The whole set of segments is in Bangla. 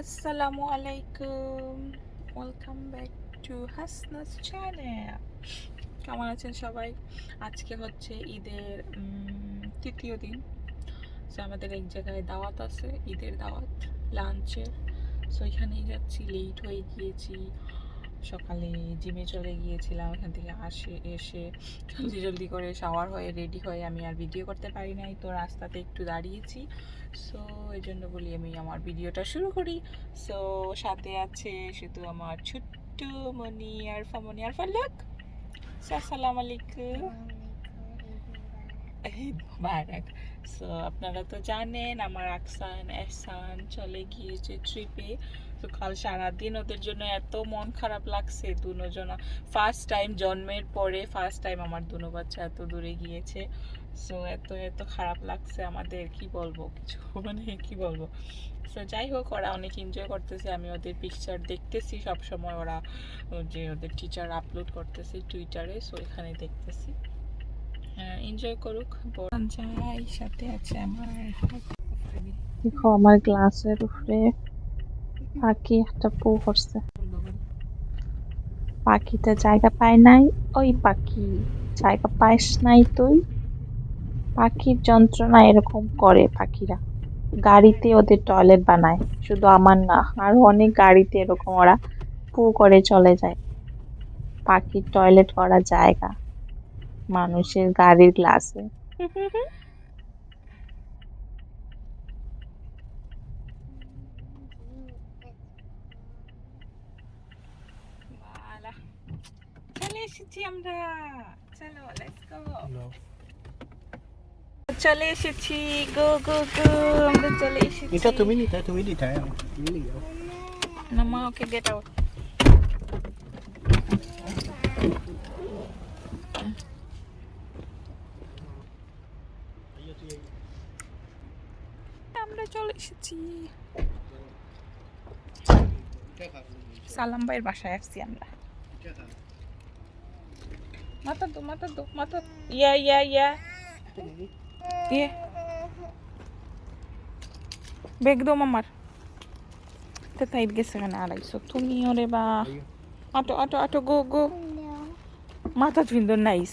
আসসালামু আলাইকুম welcome back to Hasna's channel কেমন আছেন সবাই? আজকে হচ্ছে ঈদের তৃতীয় দিন। সো আমাদের এক জায়গায় দাওয়াত আছে, ঈদের দাওয়াত লাঞ্চের সো এখানেই যাচ্ছি লেট হয়ে গিয়েছি। সকালে জিমে চলে গিয়েছিলাম ওখান থেকে আসে এসে জলদি জলদি করে শাওয়ার হয়ে রেডি হয়ে আমি আর ভিডিও করতে পারি নাই। তো রাস্তাতে একটু দাঁড়িয়েছি। সো এই জন্য বলি আমি আমার ভিডিওটা শুরু করি। সো সাথে আছে শুধু আমার ছোট্ট মনি আর ফামনি আর সো আসসালামু আলাইকুম। ঈদ মুবারক। সো আপনারা তো জানেন, আমার আকসান এহসান চলে গিয়েছে ট্রিপে তো কাল সারাদিন ওদের জন্য এত মন খারাপ লাগছে দুজন ফার্স্ট টাইম জন্মের পরে ফার্স্ট টাইম আমার দুনো বাচ্চা এত দূরে গিয়েছে। সো এত এত খারাপ লাগছে আমাদের, কি বলব? কিছু মানে কি বলব? সো যাই হোক, ওরা অনেক এনজয় করতেছে, আমি ওদের পিকচার দেখতেছি। সব সময় ওরা, যে ওদের টিচার আপলোড করতেছে টুইটারে সো এখানে দেখতেছি। এনজয় করুক। যাই সাথে আছে আমার দেখো, আমার গ্লাসের উপরে পাখি একটা পু করছে। পাখিটা জায়গা পায় নাই, ওই পাখি জায়গা পাইস নাই তুই। পাখির যন্ত্রণা এরকম করে পাখিরা। গাড়িতে ওদের টয়লেট বানায়, শুধু আমার না, আরও অনেক গাড়িতে এরকম ওরা পু করে চলে যায়। পাখির টয়লেট করা জায়গা। মানুষের গাড়ির গ্লাসে বালা চলে এসেছি আমরা। চলো লেটস গো চলে এসেছি। গো গো গো আমরা চলে এসেছি। এটা তুমি নিতে তুমি নিতে তুমি নিয়ে যাও না মা ওকে গেট আউট আমরা চলে এসেছি। সালাম ভাইয়ের বাসায় আসছি আমরা। মাথা দো মাথা দো মাথা ইয়া ইয়া ইয়া। ইয়ে। বেগ দো মামার। তে গেছে কেন? আড়াইশো। তুমি ওরে বা। Auto auto auto go go. মাথা সুন্দর নাইস।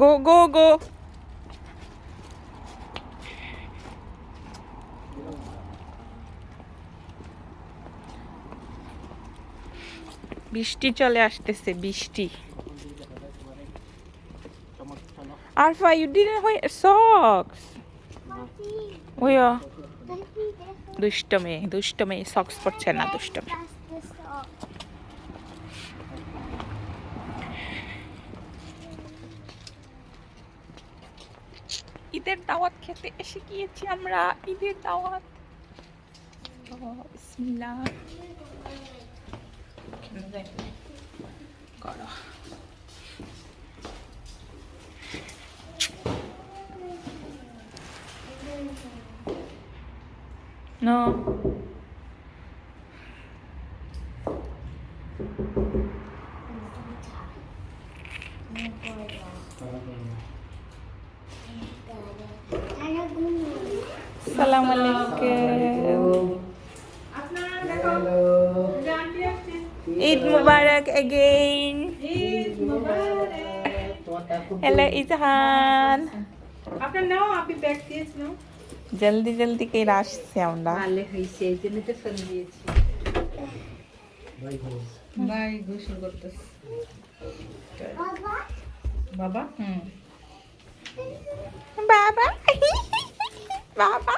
গো গো গো। বৃষ্টি চলে আসতেছে বৃষ্টি। Alpha, you didn't wear socks. ওয়া দুষ্ট মেয়ে দুষ্ট মেয়ে সক্স পরছে না দুষ্ট মেয়ে ঈদের দাওয়াত খেতে এসে গিয়েছি আমরা ঈদের দাওয়াত। ও, বিসমিল্লাহ করো No. সালাম ঈদ মুবারক again. hello ইজহান। আপনার নাও আপনি ব্যাগ দিয়েছ নাও। জলদি জলদি কে আসছে আমরা। ভালো হয়েছে এই জন্য তো ফোন দিয়েছি। ভাই গোসল করতেছে। বাবা? হুম। বাবা? বাবা?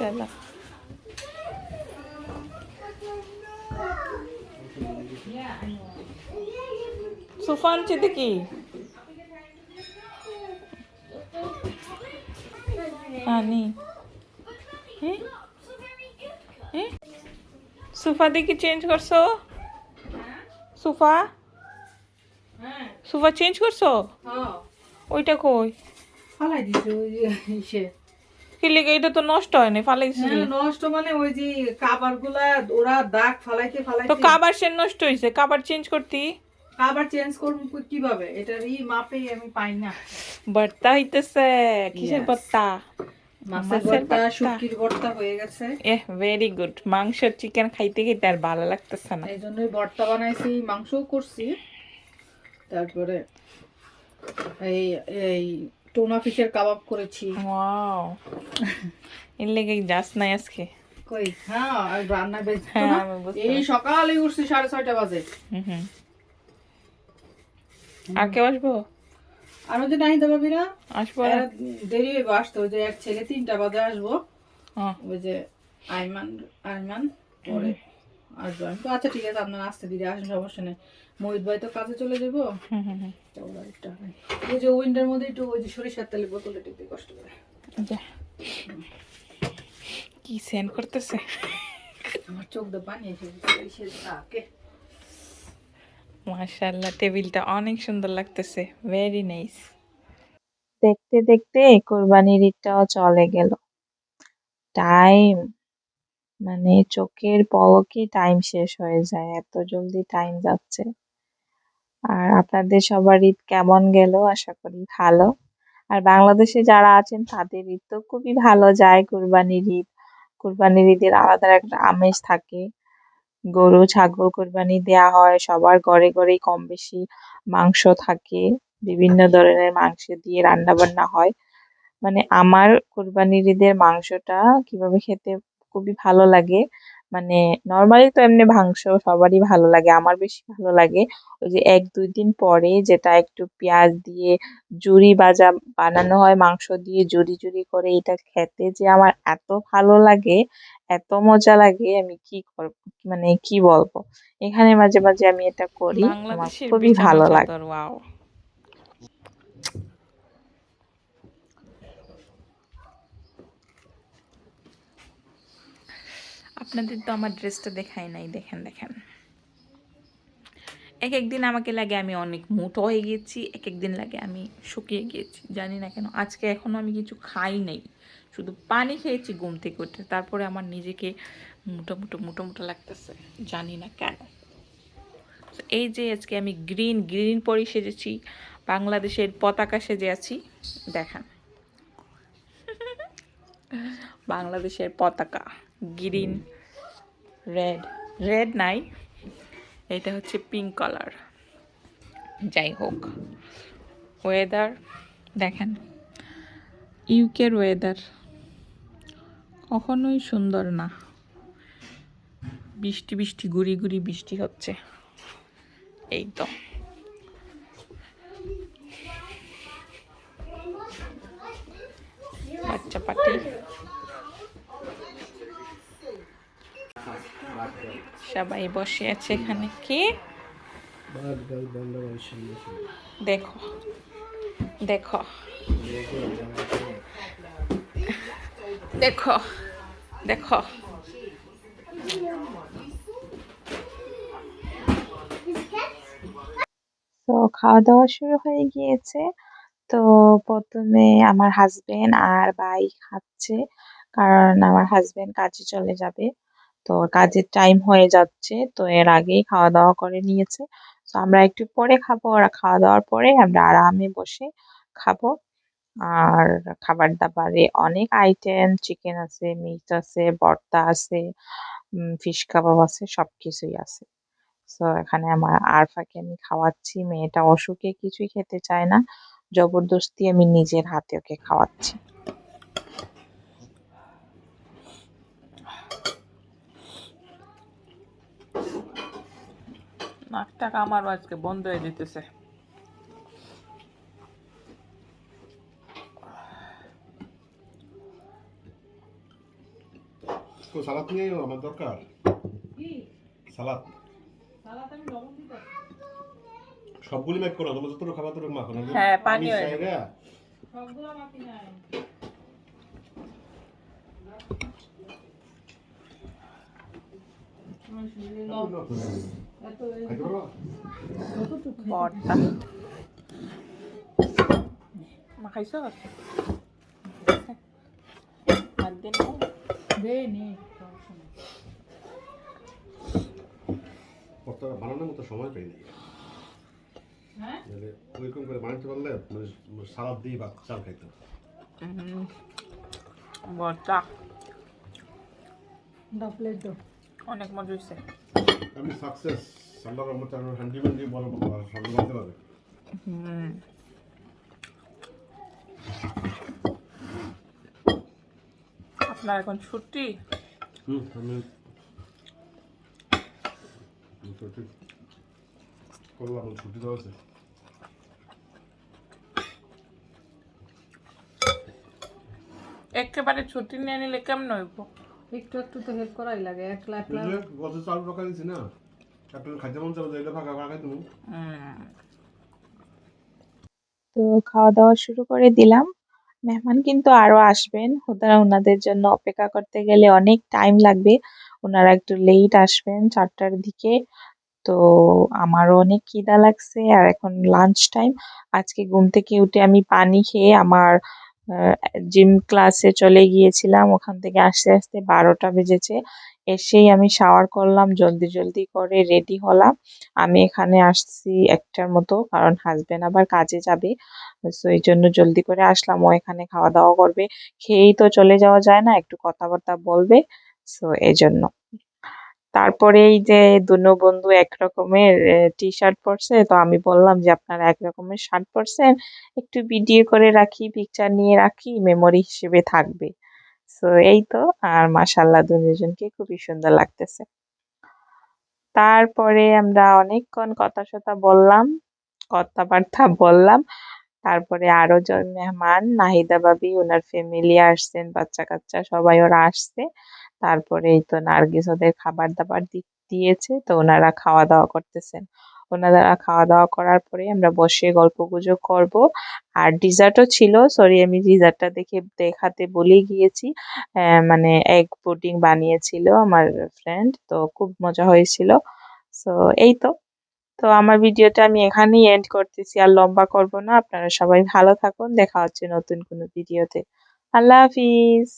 চলো। সুফান চিদিকি আনি হ্যাঁ হ্যাঁ সোফা দেখি চেঞ্জ করছ? সোফা? সোফা চেঞ্জ করছ? ওইটা কই? ফালাই দিছে ওই যে কি এটা তো নষ্ট হ্যাঁ, নষ্ট মানে ওই যে কাবারগুলা ওরা দাগ ফালাইতে তো কাবার সে নষ্ট হয়েছে কাবার চেঞ্জ করতি? আবার চেঞ্জ করব কীভাবে? এটার ই মাপেই আমি পাই না। ভর্তা হইতেছে কিসের ভর্তা? মাছের মাছের ভর্তা ভর্তা। শুটকির ভর্তা হয়ে গেছে। এহ ভেরি গুড মাংস চিকেন খাইতে খাইতে আর ভালো লাগতেছে না। এই জন্যই ভর্তা বানাইছি মাংসও করছি। তারপরে এই এই টোনা ফিশের কাবাব করেছি। ওয়াও এর লেগে যাস নাই আজকে। কই? হ্যাঁ আর রান্না বেশ। হ্যাঁ, এই সকালে উঠছি সাড়ে ছয়টা বাজে। হুম হুম। আর কেউ আসব? ওই যে নাই দেবাবি না আসব। দেরি হইব আসতে। যে এক ছেলে তিনটা বাজে আসব। হ্যাঁ। ওই যে আইমান আইমান পরে আসব আমি। তো আচ্ছা ঠিক আছে আপনার আসতে দিদি আসেন সমস্যা নেই। মহিত ভাই তো কাজে চলে যাব। তো। ওই যে উইন্ডের মধ্যে একটু ওই যে সরিষার তেলের বোতলে টিপতে কষ্ট করে। কি সেন্ড করতেছে? আমার চোখ দিয়ে পানি এসে সরিষার তাকে মাশাআল্লাহ, টেবিলটা অনেক সুন্দর লাগতেছে। ভেরি নাইস দেখতে দেখতে কোরবানির ঈদটাও চলে গেল। টাইম মানে চোখের পলকে টাইম শেষ হয়ে যায়, এত জলদি টাইম যাচ্ছে। আর আপনাদের সবার ঈদ কেমন গেল? আশা করি ভালো। আর বাংলাদেশে যারা আছেন, তাদের ঈদ তো খুবই ভালো। যায় কোরবানির ঈদ। কোরবানির ঈদের আলাদা একটা আমেজ থাকে। গরু, ছাগল কোরবানি দেয়া হয়। সবার ঘরে ঘরেই কম বেশি মাংস থাকে। বিভিন্ন ধরনের মাংস দিয়ে রান্না বান্না হয়। মানে আমার কোরবানির ঈদের মাংসটা কীভাবে খেতে খুবই ভালো লাগে। মানে নর্মালি তো এমনি মাংস সবারই ভালো লাগে, আমার বেশি ভালো লাগে। ওই যে এক, দুই দিন পরে যেটা একটু পেঁয়াজ দিয়ে জুড়ি ভাজা বানানো হয়, মাংস দিয়ে জুড়ি জুড়ি করে এটা খেতে যে আমার এত ভালো লাগে এত মজা লাগে আমি কি করব? মানে কি বলব? এখানে মাঝে মাঝে আমি এটা করি আমার বাংলাদেশের খুবই ভালো লাগে। ওয়াও। আপনাদের তো আমার ড্রেসটা দেখাই নাই দেখেন দেখেন। এক একদিন আমাকে লাগে আমি অনেক মোটো হয়ে গেছি এক একদিন লাগে আমি শুকিয়ে গিয়েছি জানি না কেন। আজকে এখনও আমি কিছু খাই নাই। শুধু পানি খেয়েছি ঘুম থেকে উঠে। তারপরে আমার নিজেকে মোটো মোটো মোটো মোটো লাগতেছে, জানি না কেন। এই যে আজকে আমি গ্রিন গ্রিন পরে সেজেছি, বাংলাদেশের পতাকা সেজে আছি, দেখান। বাংলাদেশের পতাকা, গ্রিন, রেড রেড নাই, এটা হচ্ছে পিঙ্ক কালার। যাই হোক ওয়েদার দেখেন ইউকের ওয়েদার কখনোই সুন্দর না। বৃষ্টি বৃষ্টি, গুড়ি গুড়ি বৃষ্টি হচ্ছে। এই তো। বাচ্চা পাটি সবাই বসে আছে এখানে। কি? দেখো। দেখো। দেখো দেখো। তো খাওয়া দাওয়া শুরু হয়ে গিয়েছে। তো প্রথমে আমার হাজবেন্ড আর ভাই খাচ্ছে, কারণ আমার হাজবেন্ড কাজে চলে যাবে। তো কাজের টাইম হয়ে যাচ্ছে, তো এর আগেই খাওয়া দাওয়া করে নিয়েছে। তো আমরা একটু পরে খাব, ওরা খাওয়া দাওয়ার পরে আমরা আরামে বসে খাব। আর খাবার দাবারে অনেক আইটেম চিকেন আছে মিট আছে, ভর্তা আছে, উম ফিশ কাবাব আছে, সবকিছুই আছে। সো এখানে আমার আরফাকে আমি খাওয়াচ্ছি, মেয়েটা অসুখে কিছুই খেতে চায় না, জবরদস্তি আমি নিজের হাতে ওকে খাওয়াচ্ছি। আমারও আজকে বন্ধ হয়ে যেতেছে। তো সালাদ নিয়ে আমার দরকার। সালাদ। সবগুলি ম্যাক করো তোমার যতটুকু খাবার ততটুকু মাখো না হ্যাঁ, পানি মাখাইছ দিন দে নে বানানোর মতো সময় পাই নাই। হ্যাঁ? নাহলে ওইরকম করে বানাইতে পারলে মানে সালাদ দিয়ে ভাত চাল খাইতে বড়টা প্লেট দাও অনেক মজা হয়েছে আমি সাকসেস রহমতে বড় বড় বানাতে হুম। আপনার এখন ছুটি? হুম আমি তো ঠিক করলাম ছুটি দেওয়া আছে। একেবারে ছুটি নিয়ে নিলে কেমন হইব? একটু একটু তো হেল্প করাই লাগে একলা একলা এই যে গত চাল পাকা দিছি না একটা খাইতে মন চালো যাইলে ফাঁকা ফাঁকা তুমি তো খাওয়া দাওয়া শুরু করে দিলাম। মেহমান কিন্তু আরও আসবেন ওনারা ওনাদের জন্য অপেক্ষা করতে গেলে অনেক টাইম লাগবে। ওনারা একটু লেট আসবেন চারটার দিকে। তো আমারও অনেক খিদা লাগছে আর এখন লাঞ্চ টাইম আজকে ঘুম থেকে উঠে আমি পানি খেয়ে আমার জিম ক্লাসে চলে গিয়েছিলাম। ওখান থেকে আসতে আসতে বারোটা বেজেছে। এসেই আমি শাওয়ার করলাম, জলদি জলদি করে রেডি হলাম। আমি এখানে আসছি একটার মতো, কারণ হাজবেন্ড আবার কাজে যাবে। তো এই জন্য জলদি করে আসলাম। ও এখানে খাওয়া দাওয়া করবে। খেয়েই তো চলে যাওয়া যায় না, একটু কথাবার্তা বলবে। সো এই জন্য। তারপরে এই যে দুনো বন্ধু এক রকমের টি শার্ট পরছে, তো আমি বললাম যে, আপনারা এক রকমের শার্ট পরছেন, একটু ভিডিও করে রাখি পিকচার নিয়ে রাখি মেমোরি হিসেবে থাকবে। সো এই তো, আর মাশাল্লাহ দুজনকে খুবই সুন্দর লাগতেছে। তারপরে আমরা অনেকক্ষণ কথা সথা বললাম, কথাবার্তা বললাম, তারপরে আরও জন মেহমান, নাহিদা ভাবি ওনার ফ্যামিলি আসছেন বাচ্চা কাচ্চা সবাই ওরা আসছে। তারপরে এই তো নার্গিস ওদের খাবার দাবার দি- দিয়েছে, তো ওনারা খাওয়া দাওয়া করতেছেন। ওনারা খাওয়া দাওয়া করার পরে আমরা বসে গল্প গুজব করব। আর ডিজার্টও ছিল, সরি আমি ডিজার্টটা দেখে দেখাতে ভুলে গিয়েছি। মানে এগ পুডিং বানিয়েছিল আমার ফ্রেন্ড তো খুব মজা হয়েছিল। সো এই তো। তো আমার ভিডিওটা আমি এখানেই এন্ড করতেছি, আর লম্বা করব না। আপনারা সবাই ভালো থাকুন, দেখা হচ্ছে নতুন কোনো ভিডিওতে। আল্লাহ হাফিজ।